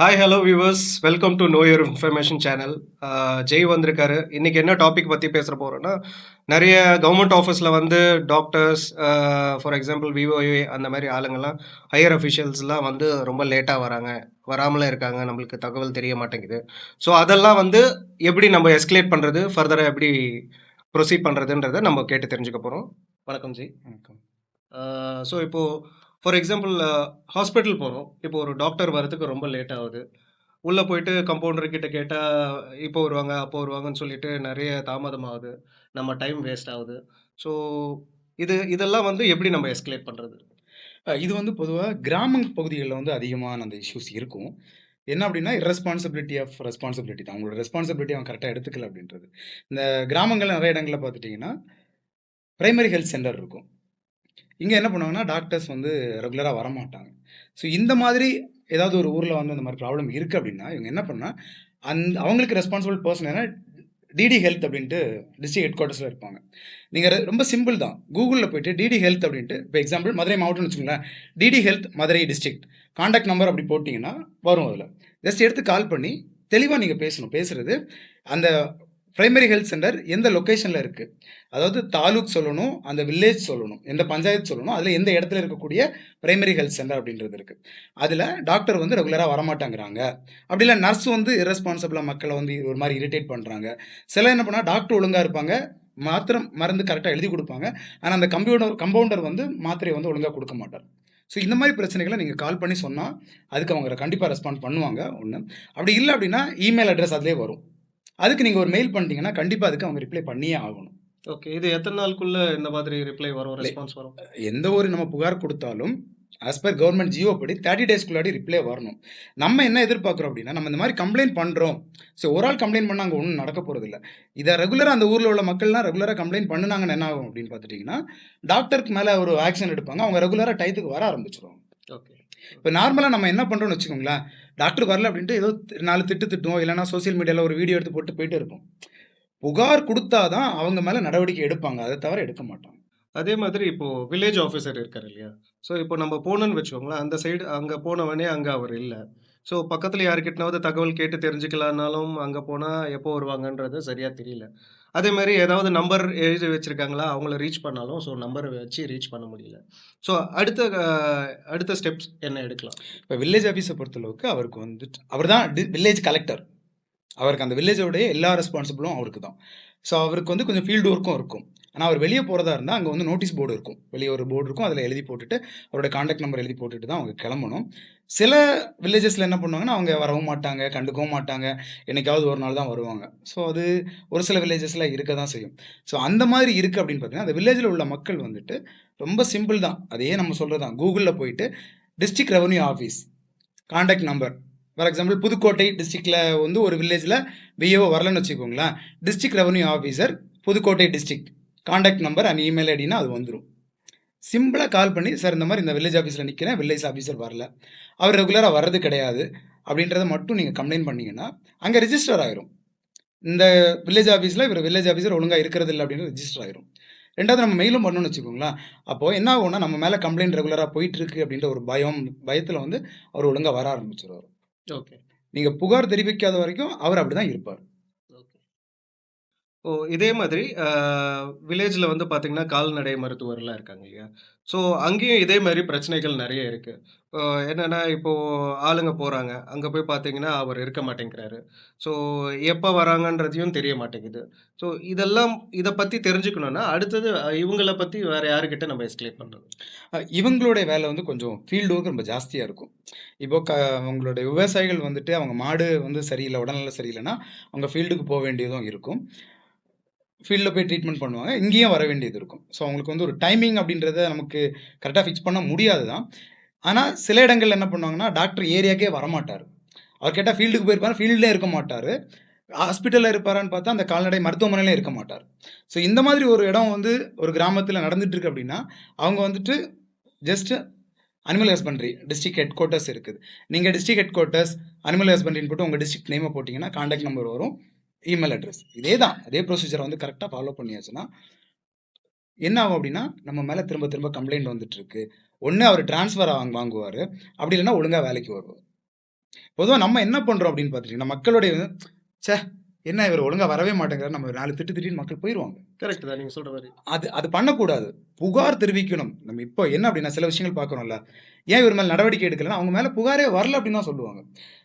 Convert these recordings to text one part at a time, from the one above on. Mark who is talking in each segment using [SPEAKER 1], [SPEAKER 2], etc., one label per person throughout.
[SPEAKER 1] Hi hello viewers welcome to know your information channel Jai வந்திருக்காரு. இன்னைக்கு என்ன topic பற்றி பேசுகிற போகிறோன்னா நிறைய கவர்மெண்ட் ஆஃபீஸில் வந்து டாக்டர்ஸ் ஃபார் எக்ஸாம்பிள் விஓஏ அந்த மாதிரி ஆளுங்கள்லாம் ஹையர் அஃபிஷியல்ஸ்லாம் வந்து ரொம்ப லேட்டாக வராங்க. வராமலே இருக்காங்க. நம்மளுக்கு தகவல் தெரிய மாட்டேங்குது. ஸோ அதெல்லாம் வந்து எப்படி நம்ம எஸ்கலேட் பண்ணுறது ஃபர்தராக எப்படி ப்ரொசீட் பண்ணுறதுன்றதை நம்ம கேட்டு தெரிஞ்சுக்க போகிறோம் வணக்கம் ஜெய்
[SPEAKER 2] வணக்கம்.
[SPEAKER 1] ஸோ இப்போது ஃபார் எக்ஸாம்பிள் ஹாஸ்பிட்டல் போகிறோம் இப்போ ஒரு டாக்டர் வரதுக்கு ரொம்ப லேட் ஆகுது. உள்ளே போயிட்டு கம்பவுண்டர் கிட்ட கேட்டால் இப்போ வருவாங்க அப்போ வருவாங்கன்னு சொல்லிட்டு நிறைய தாமதம் ஆகுது நம்ம டைம் வேஸ்ட் ஆகுது. ஸோ இது இதெல்லாம் வந்து எப்படி நம்ம எஸ்கலேட் பண்ணுறது
[SPEAKER 2] இது வந்து பொதுவாக கிராம பகுதிகளில் வந்து அதிகமான அந்த இஷ்யூஸ் இருக்கும். என்ன அப்படின்னா ரெஸ்பான்சிபிலிட்டி ஆஃப் ரெஸ்பான்சிபிலிட்டி தான். அவங்களோட ரெஸ்பான்சிபிலிட்டி அவன் கரெக்டாக எடுத்துக்கல அப்படின்றது. இந்த கிராமங்கள் நிறைய இடங்களில் பார்த்துட்டிங்கன்னா ப்ரைமரி ஹெல்த் சென்டர் இருக்கும். இங்கே என்ன பண்ணுவாங்கன்னா டாக்டர்ஸ் வந்து ரெகுலராக வரமாட்டாங்க. ஸோ இந்த மாதிரி ஏதாவது ஒரு ஊரில் வந்து அந்த மாதிரி ப்ராப்ளம் இருக்குது அப்படின்னா இவங்க என்ன பண்ணால் அந்த அவங்களுக்கு ரெஸ்பான்சிபிள் பர்சன் என்ன டிடி ஹெல்த் அப்படின்ட்டு டிஸ்ட்ரிக்ட் ஹெட் குவார்ட்டர்ஸில் இருப்பாங்க. நீங்கள் ரொம்ப சிம்பிள் தான். கூகுளில் போயிட்டு டிடி ஹெல்த் அப்படின்ட்டு இப்போ எக்ஸாம்பிள் மதுரை மாவட்டம்னு வச்சுங்களேன் DD health Madurai district contact number அப்படி போட்டிங்கன்னா வரும் அதில். ஜஸ்ட் எடுத்து கால் பண்ணி தெளிவாக நீங்கள் பேசணும். பேசுகிறது அந்த பிரைமரி ஹெல்த் சென்டர் எந்த லொக்கேஷனில் இருக்குது அதாவது தாலுக் சொல்லணும் அந்த வில்லேஜ் சொல்லணும் எந்த பஞ்சாயத்து சொல்லணும் அதில் எந்த இடத்துல இருக்கக்கூடிய பிரைமரி ஹெல்த் சென்டர் அப்படின்றது இருக்குது அதில் டாக்டர் வந்து ரெகுலராக வரமாட்டாங்கிறாங்க. அப்படி இல்லை நர்ஸ் வந்து இரஸ்பான்சிபிளாக மக்களை வந்து ஒரு மாதிரி இரிட்டேட் பண்ணுறாங்க சில என்ன பண்ணால் டாக்டர் ஒழுங்காக இருப்பாங்க மாத்திரம் மருந்து கரெக்டாக எழுதி கொடுப்பாங்க. ஆனால் அந்த கம்ப்யூட்டர் கம்பவுண்டர் வந்து மாத்திரையை வந்து ஒழுங்காக கொடுக்க மாட்டார். ஸோ இந்த மாதிரி பிரச்சனைகளை நீங்கள் கால் பண்ணி சொன்னால் அதுக்கு அவங்க கண்டிப்பாக ரெஸ்பாண்ட் பண்ணுவாங்க ஒன்று அப்படி இல்லை அப்படின்னா இமெயில் அட்ரஸ் அதிலே வரும். அதுக்கு நீங்கள் ஒரு மெயில் பண்ணிட்டீங்கன்னா கண்டிப்பாக அதுக்கு அவங்க ரிப்ளை பண்ணியே ஆகணும்.
[SPEAKER 1] ஓகே இது எத்தனை நாளுக்குள்ள இந்த மாதிரி ரிப்ளை வரும் ரெஸ்பான்ஸ் வரும்?
[SPEAKER 2] எந்த ஒரு நம்ம புகார் கொடுத்தாலும் ஆஸ் பர் கவர்மெண்ட் ஜியோ படி தேர்ட்டி டேஸ்க்குள்ளாடி ரிப்ளை வரணும். நம்ம என்ன எதிர்பார்க்குறோம் அப்படின்னா நம்ம இந்த மாதிரி கம்ப்ளைண்ட் பண்ணுறோம் ஸோ ஒரு ஆள் கம்ப்ளைண்ட் பண்ணால் அங்கே ஒன்றும் நடக்க போகிறதில்ல இதை ரெகுலராக அந்த ஊரில் உள்ள மக்கள்லாம் ரெகுலராக கம்ப்ளைண்ட் பண்ணுனாங்கன்னு என்ன ஆகும் அப்படின்னு பார்த்துட்டிங்கன்னா டாக்டருக்கு மேலே ஒரு ஆக்ஷன் எடுப்பாங்க அவங்க ரெகுலராக டயத்துக்கு வர ஆரம்பிச்சிருவாங்க.
[SPEAKER 1] ஓகே
[SPEAKER 2] இப்போ நார்மலாக நம்ம என்ன பண்ணுறோம்னு வச்சுக்கோங்களேன் டாக்டர் வரல அப்படின்ட்டு ஏதோ நாலு திட்டு திட்டுவோம் இல்லைனா சோஷியல் மீடியாவில் ஒரு வீடியோ எடுத்து போட்டு போயிட்டு இருப்போம். புகார் கொடுத்தாதான் அவங்க மேலே நடவடிக்கை எடுப்பாங்க அதை தவிர எடுக்க மாட்டாங்க
[SPEAKER 1] அதே மாதிரி இப்போது வில்லேஜ் ஆஃபீஸர் இருக்கார் இல்லையா? ஸோ இப்போ நம்ம போனோன்னு வச்சுக்கோங்களேன் அந்த சைடு அங்கே போனவனே அங்கே அவர் இல்லை. ஸோ பக்கத்தில் யாருக்கிட்டனாவது தகவல் கேட்டு தெரிஞ்சுக்கலான்னாலும் அங்கே போனால் எப்போ வருவாங்கன்றது சரியாக தெரியல. அதே மாதிரி ஏதாவது நம்பர் எழுதி வச்சுருக்காங்களா? அவங்கள ரீச் பண்ணாலும் ஸோ நம்பரை வச்சு ரீச் பண்ண முடியல. ஸோ அடுத்த அடுத்த ஸ்டெப்ஸ் என்ன எடுக்கலாம்?
[SPEAKER 2] இப்போ வில்லேஜ் ஆஃபீஸை பொறுத்தளவுக்கு அவருக்கு வந்துட்டு அவர் தான் வில்லேஜ் கலெக்டர் அவருக்கு அந்த வில்லேஜோடைய எல்லா ரெஸ்பான்சிபிளும் அவருக்கு தான் ஸோ அவருக்கு வந்து கொஞ்சம் ஃபீல்டு ஒர்க்கும் இருக்கும். ஆனால் அவர் வெளியே போகிறதா இருந்தால் அங்கே வந்து நோட்டீஸ் போர்டு இருக்கும். வெளியே ஒரு போர்டு இருக்கும் அதில் எழுதி போட்டுட்டு அவரோட காண்டாக்ட் நம்பர் எழுதி போட்டுட்டு தான் அவங்க கிளம்பணும். சில வில்லேஜஸில் என்ன பண்ணுவாங்கன்னா அவங்க வரவும் மாட்டாங்க கண்டுக்கவும் மாட்டாங்க. என்னைக்காவது ஒரு நாள் தான் வருவாங்க. ஸோ அது ஒரு சில வில்லேஜஸில் இருக்க தான் செய்யும். ஸோ அந்த மாதிரி இருக்குது அப்படின்னு பார்த்தீங்கன்னா அந்த வில்லேஜில் உள்ள மக்கள் வந்துட்டு ரொம்ப சிம்பிள் தான். அதே நம்ம சொல்கிறது தான். கூகுளில் போயிட்டு district revenue office contact number for example Pudukkottai டிஸ்ட்ரிக்டில் வந்து ஒரு வில்லேஜில் விஏஓ வரலன்னு வச்சுக்கோங்களேன். District revenue officer Pudukkottai district contact number and email ஐடினா அது வந்துடும் சிம்பிளாக கால் பண்ணி சார் இந்த மாதிரி இந்த வில்லேஜ் ஆஃபீஸில் நிற்கிறேன் வில்லேஜ் ஆஃபீஸர் வரல. அவர் ரெகுலராக வர்றது கிடையாது. அப்படின்றத மட்டும் நீங்கள் கம்ப்ளைண்ட் பண்ணீங்கன்னா அங்கே ரிஜிஸ்டர் ஆயிரும். இந்த வில்லேஜ் ஆஃபீஸில் இவர் வில்லேஜ் ஆஃபீஸர் ஒழுங்காக இருக்கிறது இல்லை அப்படின்னு ரிஜிஸ்டர் ஆயிரும். ரெண்டாவது நம்ம மெயிலும் பண்ணணும்னு வச்சுக்கோங்களேன். அப்போது என்ன ஆகும்னா நம்ம மேலே கம்ப்ளைண்ட் ரெகுலராக போயிட்டு இருக்கு அப்படின்ற ஒரு பயம் பயத்தில் வந்து அவர் ஒழுங்காக வர ஆரம்பிச்சிருவார்.
[SPEAKER 1] ஓகே.
[SPEAKER 2] நீங்கள் புகார் தெரிவிக்காத வரைக்கும் அவர் அப்படி தான் இருப்பார்.
[SPEAKER 1] ஓ இதே மாதிரி வில்லேஜில் வந்து பார்த்தீங்கன்னா கால்நடை மருத்துவர்லாம் இருக்காங்க இல்லையா? ஸோ அங்கேயும் இதே மாதிரி பிரச்சனைகள் நிறைய இருக்குது என்னென்னா இப்போது ஆளுங்க போகிறாங்க அங்கே போய் பார்த்தீங்கன்னா அவர் இருக்க மாட்டேங்கிறாரு. ஸோ எப்போ வராங்கன்றதையும் தெரிய மாட்டேங்குது. ஸோ இதெல்லாம் இதை பற்றி தெரிஞ்சுக்கணுன்னா அடுத்தது இவங்கள பற்றி வேறு யாருக்கிட்ட நம்ம எஸ்கலேட் பண்ணுறது
[SPEAKER 2] இவங்களுடைய வேலை வந்து கொஞ்சம் ஃபீல்டு ஒர்க் ரொம்ப ஜாஸ்தியாக இருக்கும். இப்போ க அவங்களுடைய விவசாயிகள் வந்துட்டு அவங்க மாடு வந்து சரியில்லை உடல்நல சரியில்லைன்னா அவங்க ஃபீல்டுக்கு போக வேண்டியதும் இருக்கும். ஃபீல்டில் போய் ட்ரீட்மெண்ட் பண்ணுவாங்க. இங்கேயும் வர வேண்டியது இருக்கும். ஸோ அவங்களுக்கு வந்து ஒரு டைமிங் அப்படின்றத நமக்கு கரெக்டாக ஃபிக்ஸ் பண்ண முடியாது தான் ஆனால் சில இடங்களில் என்ன பண்ணுவாங்கன்னா டாக்டர் ஏரியாக்கே வரமாட்டார். அவர் கேட்டால் ஃபீல்டுக்கு போயிருப்பார் ஃபீல்டில் இருக்க மாட்டார். ஹாஸ்பிட்டலில் இருப்பாரான்னு பார்த்தா அந்த கால்நடை மருத்துவமனையிலே இருக்க மாட்டார். ஸோ இந்த மாதிரி ஒரு இடம் வந்து ஒரு கிராமத்தில் நடந்துட்டு அப்படின்னா அவங்க வந்துட்டு just animal husbandry district headquarters இருக்குது. நீங்கள் டிஸ்ட்ரிக்ட் ஹெட் குவார்ட்டர்ஸ் அனிமல் ஹஸ்பண்ட்ரின்னு போட்டு உங்கள் டிஸ்ட்ரிக்ட் நேமை போட்டிங்கன்னா காண்டாக்ட் நம்பர் வரும். இமெயில் அட்ரஸ் இதே தான் அதே ப்ரொசீஜரை வந்து கரெக்டாக ஃபாலோ பண்ணியாச்சுன்னா என்ன ஆகும் அப்படின்னா நம்ம மேலே திரும்ப திரும்ப கம்ப்ளைண்ட் வந்துட்டு இருக்கு ஒன்று அவர் டிரான்ஸ்ஃபர் வாங்க வாங்குவார் அப்படி இல்லைன்னா ஒழுங்காக வேலைக்கு வருவார் பொதுவா நம்ம என்ன பண்றோம் அப்படின்னு பார்த்துட்டீங்கன்னா, மக்களுடைய ச்சே! என்ன இவர் ஒழுங்கா வரவே மாட்டேங்கிறாரு. நம்ம 4 திட்டு திட்டின்னு மக்கள் போயிருவாங்க.
[SPEAKER 1] கரெக்ட் தான் நீங்க சொல்ற மாரி.
[SPEAKER 2] அது அது பண்ணக்கூடாது. புகார் தெரிவிக்கணும். நம்ம இப்போ என்ன அப்படின்னா, சில விஷயங்கள் பார்க்குறோம்ல. ஏன் இவர் மேல நடவடிக்கை எடுக்கலன்னா, அவங்க மேல புகாரே வரல அப்படின்னு தான் சொல்லுவாங்க.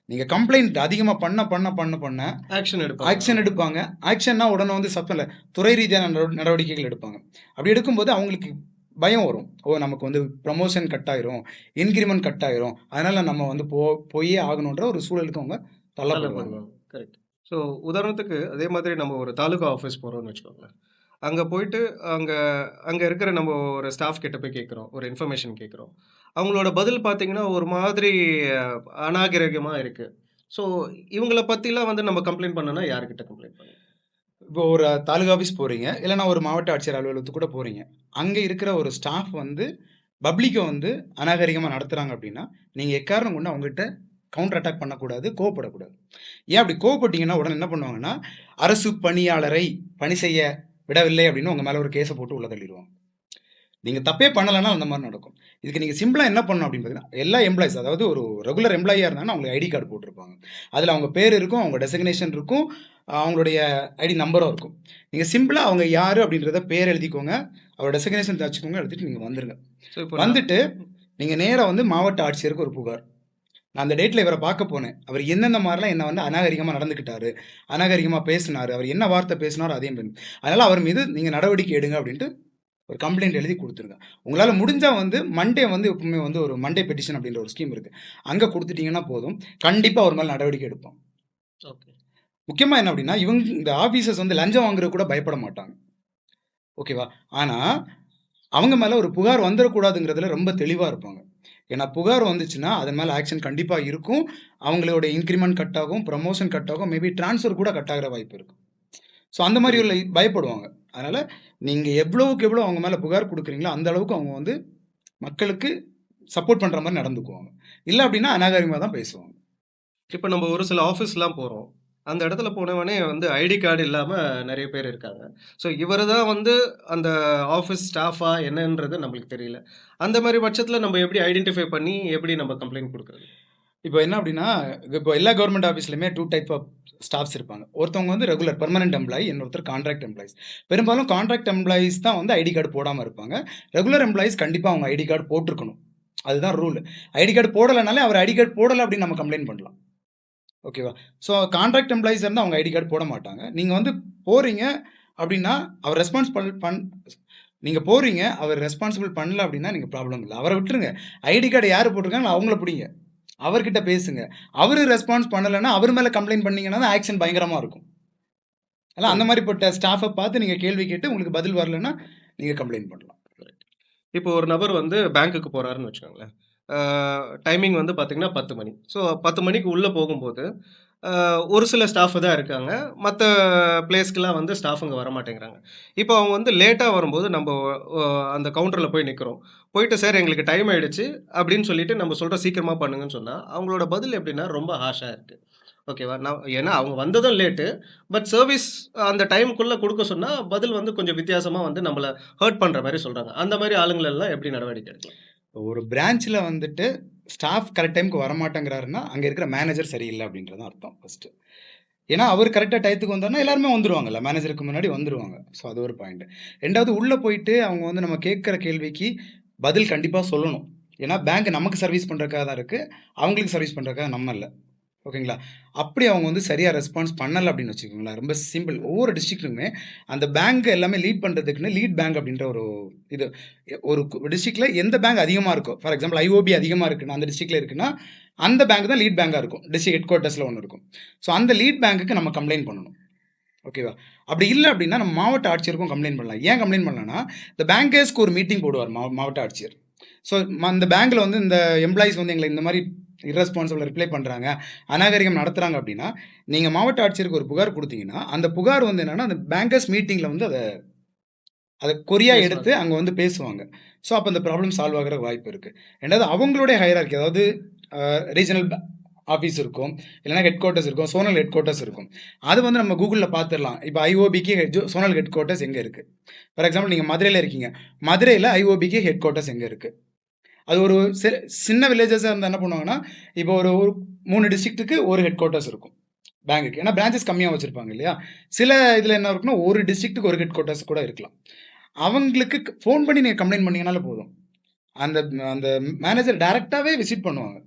[SPEAKER 2] நீங்க கம்ப்ளைண்ட் அதிகமா பண்ண பண்ண பண்ண பண்ண
[SPEAKER 1] ஆக்ஷன் எடுப்பாங்க.
[SPEAKER 2] ஆக்ஷன் எடுப்பாங்க. ஆக்ஷன்னா உடனே வந்து சத்தம் துறை ரீதியான நடவ நடவடிக்கைகள் எடுப்பாங்க. அப்படி எடுக்கும்போது அவங்களுக்கு பயம் வரும். ஓ! நமக்கு வந்து ப்ரமோஷன் கட் ஆயிரும். இன்கிரிமென்ட் கட் ஆயிரும். அதனால நம்ம வந்து போ போயே ஆகணுன்ற ஒரு சூழலுக்கு அவங்க தள்ளப்படுவாங்க.
[SPEAKER 1] கரெக்ட். ஸோ உதாரணத்துக்கு அதே மாதிரி நம்ம ஒரு தாலுகா ஆஃபீஸ் போறோம்னு வச்சுக்கோங்களேன். அங்க போயிட்டு அங்க அங்க இருக்கிற நம்ம ஒரு ஸ்டாஃப் கிட்ட போய் கேட்குறோம். ஒரு இன்ஃபர்மேஷன் கேட்குறோம். அவங்களோட பதில் பார்த்தீங்கன்னா, ஒரு மாதிரி அநாகரிகமாக இருக்குது ஸோ இவங்கள பற்றிலாம் வந்து நம்ம கம்ப்ளைண்ட் பண்ணோம்னா யார்கிட்ட கம்ப்ளைண்ட் பண்ணணும்?
[SPEAKER 2] இப்போ ஒரு தாலுகா ஆஃபீஸ் போகிறீங்க இல்லைன்னா ஒரு மாவட்ட ஆட்சியர் அலுவலகத்துக்கு கூட போகிறீங்க அங்கே இருக்கிற ஒரு ஸ்டாஃப் வந்து பப்ளிக்கை வந்து அநாகரிகமாக நடத்துகிறாங்க அப்படின்னா, நீங்கள் எக்காரணம் கொண்டு அவங்ககிட்ட கவுண்டர் அட்டாக் பண்ணக்கூடாது. கோவப்படக்கூடாது. ஏன் அப்படி கோவப்பட்டீங்கன்னா, உடனே என்ன பண்ணுவாங்கன்னா, அரசு பணியாளரை பணி செய்ய விடவில்லை அப்படின்னு உங்கள் மேலே ஒரு கேஸை போட்டு உள்ள தள்ளிடுவாங்க நீங்க தப்பே பண்ணலன்னா அந்த மாரி நடக்கும். இதுக்கு நீங்க சிம்பிளா என்ன பண்ணணும் அப்படின்னு பார்த்தீங்கன்னா, எல்லா எம்ப்ளாயீஸ் அதாவது ஒரு ரெகுலர் எம்ப்ளாயியா இருந்தாங்கன்னா, அவங்களுக்கு ஐடி கார்டு போட்டிருப்பாங்க. அதுல அவங்க பேர் இருக்கும், அவங்க டெசிக்னேஷன் இருக்கும், அவங்களுடைய ஐடி நம்பரும் இருக்கும். நீங்க சிம்பிளா அவங்க யாரு அப்படின்றத பேர் எழுதிக்கோங்க. அவரோட டெசிக்னேஷன் வச்சுக்கோங்க. எடுத்துட்டு நீங்க வந்துருங்க.
[SPEAKER 1] ஸோ இப்போ நான்
[SPEAKER 2] வந்துட்டு நீங்க நேரா வந்து மாவட்ட ஆட்சியருக்கு ஒரு புகார். நான் அந்த டேட்ல இவர பார்க்க போனேன். அவர் எந்தெந்த மாரிலாம் என்ன வந்து அநாகரிகமா நடந்துக்கிட்டாரு, அநாகரிகமா பேசினாரு, அவர் என்ன வார்த்தை பேசினாரோ அதையும் பண்ணி அதனால அவர் மீது நீங்க நடவடிக்கை எடுங்க அப்படின்ட்டு ஒரு கம்ப்ளைண்ட் எழுதி குடுத்துருங்க. உங்களால முடிஞ்சா வந்து மண்டே வந்து எப்பவுமே வந்து ஒரு மண்டே பெட்டிஷன் அப்படின்ற ஒரு ஸ்கீம் இருக்கு. அங்க குடுத்துட்டீங்கன்னா போதும். கண்டிப்பா அவர் மேல நடவடிக்கை எடுப்போம்.
[SPEAKER 1] ஓகே.
[SPEAKER 2] முக்கியமா என்ன அப்படின்னா, இவங்க இந்த ஆபீசர்ஸ் வந்து லஞ்சம் வாங்குறதுக்கு கூட பயப்பட மாட்டாங்க. ஓகேவா? ஆனா, அவங்க மேல ஒரு புகார் வந்துறக்கூடாதுங்கிறதுல ரொம்ப தெளிவா இருப்பாங்க. ஏன்னா புகார் வந்துச்சுன்னா, அதன் மேல ஆக்ஷன் கண்டிப்பா இருக்கும். அவங்களோட இன்கிரிமென்ட் கட் ஆகும், புரமோஷன் கட் ஆகும், மேபி டிரான்ஸ்ஃபர் கூட கட் ஆகுற வாய்ப்பு இருக்கு. ஸோ அந்த மாரி உள்ள பயப்படுவாங்க. அதனால நீங்கள் எவ்வளவுக்கு எவ்வளோ அவங்க மேலே புகார் கொடுக்குறீங்களோ அந்த அளவுக்கு அவங்க வந்து மக்களுக்கு சப்போர்ட் பண்ணுற மாதிரி நடந்துக்குவாங்க. இல்லை அப்படின்னா அநாகரிகமாக தான் பேசுவாங்க.
[SPEAKER 1] இப்போ நம்ம ஒரு சில ஆஃபீஸ்லாம் போகிறோம் அந்த இடத்துல போனவனே வந்து ஐடி கார்டு இல்லாமல் நிறைய பேர் இருக்காங்க. ஸோ இவர் தான் வந்து அந்த ஆஃபீஸ் ஸ்டாஃபா என்னன்றது நம்மளுக்கு தெரியல. அந்த மாதிரி பட்சத்தில் நம்ம எப்படி ஐடென்டிஃபை பண்ணி எப்படி நம்ம கம்ப்ளைண்ட் கொடுக்குறது
[SPEAKER 2] இப்போ என்ன அப்படின்னா, இப்போ எல்லா கவர்மெண்ட் ஆஃபீஸ்லையுமே டூ டைப் ஆஃப் ஸ்டாஃப்ஸ் இருப்பாங்க. ஒருத்தவங்க வந்து ரெகுலர் பெர்மனன்ட் எம்ப்ளாயி, இன்னொருத்தர் கான்ட்ராக்ட் எம்ப்ளாயிஸ் பெரும்பாலும் கான்ட்ராக்ட் எம்ப்ளாயிஸ் தான் வந்து ஐடி கார்டு போடாமல் இருப்பாங்க. ரெகுலர் எம்ப்ளாயிஸ் கண்டிப்பாக அவங்க ஐடி கார்டு போட்டிருக்கணும். அதுதான் ரூல். ஐடி கார்டு போடலைனாலே அவர் ஐடி கார்டு போடலை அப்படின்னு நம்ம கம்ப்ளைண்ட் பண்ணலாம். ஓகேவா? ஸோ கான்ட்ராக்ட் எம்ப்ளாயிஸ் இருந்தால் அவங்க ஐடி கார்டு போட மாட்டாங்க. நீங்கள் வந்து போகிறீங்க அப்படின்னா, அவர் ரெஸ்பான்ஸ் பண் பண் போகிறீங்க அவர் ரெஸ்பான்சிபிள் பண்ணல அப்படின்னா நீங்கள் ப்ராப்ளம் இல்லை அவரை விட்டுருங்க. ஐடி கார்டு யார் போட்டிருக்காங்களோ அவங்கள பிடிங்க அவர்கிட்ட பேசுங்க. அவர் ரெஸ்பான்ஸ் பண்ணலைன்னா அவர் மேலே கம்ப்ளைண்ட் பண்ணீங்கன்னா ஆக்ஷன் பயங்கரமாக இருக்கும். அதெல்லாம் அந்த மாதிரிப்பட்ட ஸ்டாஃபை பார்த்து நீங்கள் கேள்வி கேட்டு உங்களுக்கு பதில் வரலன்னா, நீங்கள் கம்ப்ளைண்ட் பண்ணலாம்.
[SPEAKER 1] இப்போ ஒரு நபர் வந்து பேங்க்குக்கு போகிறாருன்னு வச்சுக்கோங்களேன். டைமிங் வந்து பார்த்தீங்கன்னா 10 மணி. ஸோ 10 மணிக்கு உள்ளே போகும்போது, ஒரு சில ஸ்டாஃப் தான் இருக்காங்க. மற்ற பிளேஸ்க்கெலாம் வந்து ஸ்டாஃபுங்க வர வரமாட்டேங்கிறாங்க. இப்போ அவங்க வந்து லேட்டாக வரும்போது நம்ம அந்த கவுண்டரில் போய் நிற்கிறோம் போயிட்டு சார் எங்களுக்கு டைம் ஆகிடுச்சு அப்படின்னு சொல்லிட்டு நம்ம சொல்கிற சீக்கிரமாக பண்ணுங்கன்னு சொன்னால் அவங்களோட பதில் எப்படின்னா ரொம்ப ஹாஷாக இருக்குது ஓகேவா? நான் ஏன்னா அவங்க வந்ததும் லேட்டு. பட் சர்வீஸ் அந்த டைமுக்குள்ளே கொடுக்க சொன்னால் பதில் வந்து கொஞ்சம் வித்தியாசமாக வந்து நம்மளை ஹர்ட் பண்ணுற மாதிரி சொல்கிறாங்க அந்த மாதிரி ஆளுங்களெல்லாம் எப்படி நடவடிக்கை எடுக்கலாம்?
[SPEAKER 2] ஒரு பிரான்ச்சில் வந்துட்டு ஸ்டாஃப் கரெக்ட் டைமுக்கு வரமாட்டேங்கிறாருன்னா, அங்கே இருக்கிற மேனேஜர் சரியில்லை அப்படின்றது அர்த்தம் ஃபர்ஸ்ட்டு. ஏன்னா அவர் கரெக்டாக டயத்துக்கு வந்தாருன்னா எல்லாருமே வந்துருவாங்கல்ல. மேனேஜருக்கு முன்னாடி வந்துருவாங்க. ஸோ அது ஒரு பாயிண்ட். ரெண்டாவது உள்ளே போயிட்டு அவங்க வந்து நம்ம கேட்குற கேள்விக்கு பதில் கண்டிப்பாக சொல்லணும். ஏன்னா பேங்க் நமக்கு சர்வீஸ் பண்ணுறக்காக தான் இருக்குது அவங்களுக்கு சர்வீஸ் பண்ணுறக்காக நம்ம இல்லை ஓகேங்களா? அப்படி அவங்க வந்து சரியாக ரெஸ்பான்ஸ் பண்ணலை அப்படின்னு வச்சுக்கோங்களேன். ரொம்ப சிம்பிள். ஒவ்வொரு டிஸ்ட்ரிக்ட்லுமே அந்த பேங்க் எல்லாமே லீட் பண்ணுறதுக்குன்னு லீட் பேங்க் அப்படின்ற ஒரு இது ஒரு டிஸ்ட்ரிக்டில் எந்த பேங்க் அதிகமாக இருக்கும் ஃபார் எக்ஸாம்பிள் ஐஓபி அதிகமாக இருக்குன்னா, அந்த டிஸ்ட்ரிக்டில் இருக்குன்னா, அந்த பேங்க் தான் லீட் பேங்காக இருக்கும். டிஸ்ட்ரிக்ட் ஹெட் குவார்ட்டர்ஸில் ஒன்று இருக்கும். ஸோ அந்த லீட் பேங்க்குக்கு நம்ம கம்ப்ளைண்ட் பண்ணணும். ஓகேவா? அப்படி இல்லை அப்படின்னா, நம்ம மாவட்ட ஆட்சியருக்கும் கம்ப்ளைண்ட் பண்ணலாம். ஏன் கம்ப்ளைண்ட் பண்ணலாம்னா, இந்த பேங்கர்ஸ்க்கு ஒரு மீட்டிங் போடுவார் மாவட்ட ஆட்சியர். ஸோ அந்த பேங்க்கில் வந்து இந்த எம்ப்ளாயீஸ் வந்து எங்களை இந்த மாதிரி இர்ரெஸ்பான்சிபிளா ரிப்ளை பண்றாங்க, அநாகரிகம் நடத்துறாங்க அப்படின்னா, நீங்க மாவட்ட ஆட்சியருக்கு ஒரு புகார் குடுத்தீங்கன்னா, அந்த புகார் வந்து என்னன்னா, அந்த பேங்கர்ஸ் மீட்டிங்ல வந்து அத அத கொரியா. எடுத்து அங்க வந்து பேசுவாங்க. ஸோ அப்ப அந்த ப்ராப்ளம் சால்வ் ஆகுற வாய்ப்பு இருக்கு. 2வது அவங்களுடைய ஹையரார்கி அதாவது ரீஜனல் ஆஃபீஸ் இருக்கும். இல்லன்னா ஹெட் குவார்ட்டர்ஸ் இருக்கும். சோனல் ஹெட் குவார்ட்டர்ஸ் இருக்கும். அது வந்து நம்ம கூகுள்ல பார்த்துரலாம். இப்ப ஐஓபிக்கு சோனல் ஹெட் குவார்ட்டர்ஸ் எங்க இருக்கு? ஃபார் எக்ஸாம்பிள் நீங்க மதுரையில இருக்கீங்க. மதுரையில ஐஓபிக்கு ஹெட் குவார்ட்டர்ஸ் எங்க இருக்கு? அது ஒரு சின்ன வில்லேஜஸாக இருந்தால் என்ன பண்ணுவாங்கன்னா இப்போ ஒரு ஒரு மூணு டிஸ்ட்ரிக்ட்டுக்கு ஒரு ஹெட் குவார்ட்டர்ஸ் இருக்கும். பேங்குக்கு ஏன்னா பிரான்ச்சஸ் கம்மியாக வச்சுருப்பாங்க இல்லையா? சில இதில் என்ன இருக்குன்னா ஒரு டிஸ்ட்ரிக்ட்டுக்கு ஒரு ஹெட் குவார்ட்டர்ஸ் கூட இருக்கலாம். அவங்களுக்கு ஃபோன் பண்ணி நீங்கள் கம்ப்ளைண்ட் பண்ணீங்கனாலே போதும். அந்த அந்த மேனேஜர் டைரெக்டாகவே விசிட் பண்ணுவாங்க.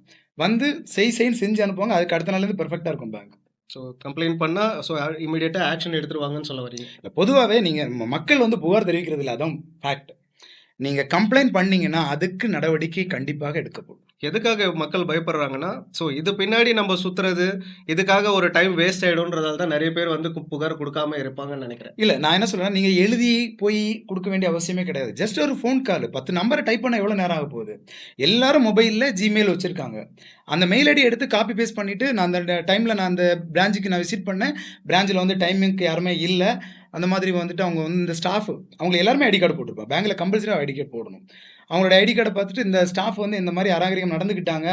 [SPEAKER 2] வந்து செய் செய்ன்னு செஞ்சு அனுப்புவாங்க. அதுக்கு அடுத்த நாள்லேருந்து பெர்ஃபெக்டாக இருக்கும் பேங்க்
[SPEAKER 1] ஸோ கம்ப்ளைண்ட் பண்ணால் ஸோ இமீடியட்டாக ஆக்ஷன் எடுத்துருவாங்கன்னு சொல்ல வரீங்க.
[SPEAKER 2] இல்லை பொதுவாகவே நீங்கள் மக்கள் வந்து புகார் தெரிவிக்கிறது இல்லை அதான் ஃபேக்ட் நீங்கள் கம்ப்ளைண்ட் பண்ணீங்கன்னா அதுக்கு நடவடிக்கை கண்டிப்பாக எடுக்கப்படும்.
[SPEAKER 1] எதுக்காக மக்கள் பயப்படுறாங்கன்னா ஸோ இது பின்னாடி நம்ம சுற்றுறது இதுக்காக ஒரு டைம் வேஸ்ட் ஆகிடும்ன்றதால தான் நிறைய பேர் வந்து புகார் கொடுக்காம இருப்பாங்கன்னு நினைக்கிறேன்.
[SPEAKER 2] இல்லை நான் என்ன சொல்றேன் நீங்கள் எழுதி போய் கொடுக்க வேண்டிய அவசியமே கிடையாது. ஜஸ்ட் ஒரு ஃபோன் கால் பத்து நம்பரை டைப் பண்ண எவ்வளோ நேரம் ஆக போகுது? எல்லாரும் மொபைலில் ஜிமெயில் வச்சுருக்காங்க. அந்த மெயில் ஐடி எடுத்து காப்பி பேஸ்ட் பண்ணிவிட்டு நான் அந்த டைமில் நான் அந்த பிரான்ச்சுக்கு நான் விசிட் பண்ணேன். பிரான்ச்சில் வந்து டைமிங்க்கு யாருமே இல்லை. அந்த மாதிரி வந்துட்டு அவங்க வந்து இந்த ஸ்டாஃப் அவங்க எல்லாருமே ஐடி கார்டு போட்டிருப்பாங்க. பேங்க்கில் கம்பல்சரியாக ஐடி கார்டு போடணும். அவங்களோட ஐடி கார்டை பார்த்துட்டு இந்த ஸ்டாஃப் வந்து இந்த மாதிரி அராகரிகம் நடந்துக்கிட்டாங்க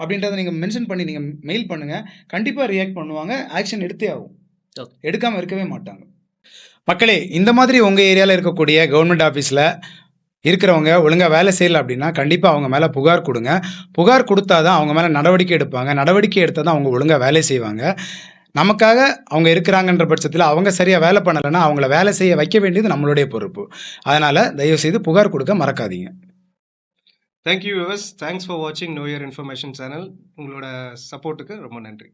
[SPEAKER 2] அப்படின்றத நீங்கள் மென்ஷன் பண்ணி நீங்கள் மெயில் பண்ணுங்கள் கண்டிப்பாக ரியாக்ட் பண்ணுவாங்க. ஆக்ஷன் எடுத்தே ஆகும். எடுக்காமல் இருக்கவே மாட்டாங்க. மக்களே இந்த மாதிரி உங்கள் ஏரியாவில் இருக்கக்கூடிய கவர்மெண்ட் ஆஃபீஸில் இருக்கிறவங்க ஒழுங்காக வேலை செய்யலை அப்படின்னா கண்டிப்பாக அவங்க மேலே புகார் கொடுங்க. புகார் கொடுத்தா தான் அவங்க மேலே நடவடிக்கை எடுப்பாங்க. நடவடிக்கை எடுத்தால் தான் அவங்க ஒழுங்காக வேலை செய்வாங்க. நமக்காக அவங்க இருக்கிறாங்கன்ற பட்சத்தில் அவங்க சரியாக வேலை பண்ணலைன்னா அவங்கள வேலை செய்ய வைக்க வேண்டியது நம்மளுடைய பொறுப்பு. அதனால் தயவுசெய்து புகார் கொடுக்க மறக்காதீங்க.
[SPEAKER 1] Thank you viewers thanks for வாட்சிங் நோ இயர் இன்ஃபர்மேஷன் சேனல் உங்களோட சப்போர்ட்டுக்கு ரொம்ப நன்றி.